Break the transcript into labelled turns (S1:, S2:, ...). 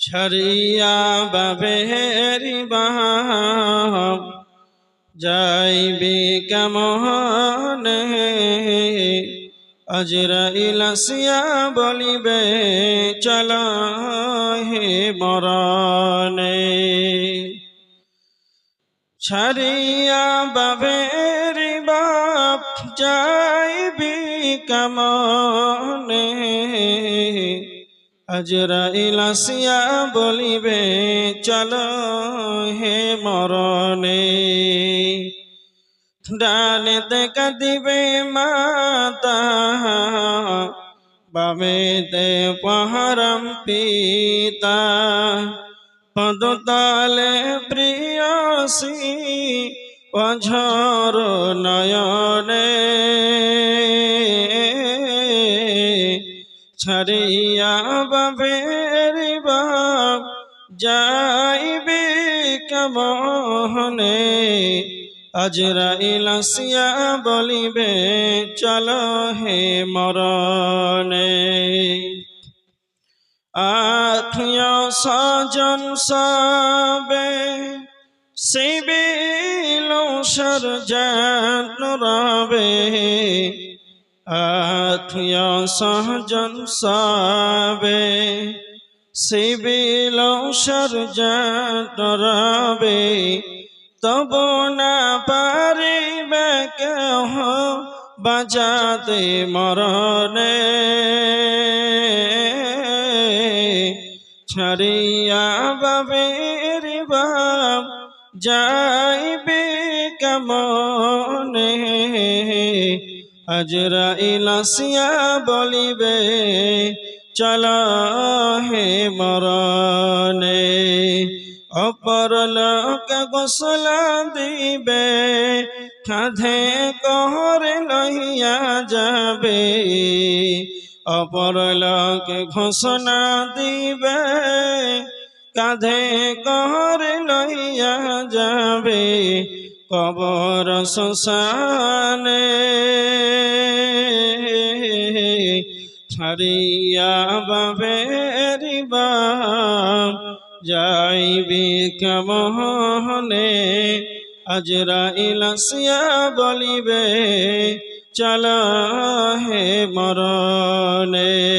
S1: ছড়িয়া বাবেরি বাপ যাইবি কেমনে? আজরাইল আসিয়া বলিবে, চল হে মরণে। ছাড়িয়া বাবেরি বাপ যাইবি কেমনে? আজরাইল আসিয়া বলিবে, চল হে মরণে। ডানেতে কাঁদিবে মাতা, বামেতে পাহারাম পিতা। পদতালে প্রিয়সী, অঝর নয়নে ছাড়িয়া বাবের বাপ যাইবে কেমনে? আজরাইল আসিয়া বলিবে, চল হে মরণে। আত্মীয় স্বজন সবে সিবিল সরজান রবে। আত্মীয় সহজন সবে, সিবিল সরজান রবে তব না পারিবে কেহ বাজাতে মরণে। ছাড়িয়া বাবের বাপ যাইবে কেমনে? আজরাইল আসিয়া বলিবে, চল হে মরণে, অপর লোক গোসল দিবে কাঁধে কহর লইয়া যাবে। অপর লোক ঘোষণা দিবে কাঁধে কহর লইয়া যাবে। কবর শ্মশানে ছাড়িয়া বাবেরি বাপ যাইবি কেমনে? আজরাইল বলিবে চলা হে মরণে।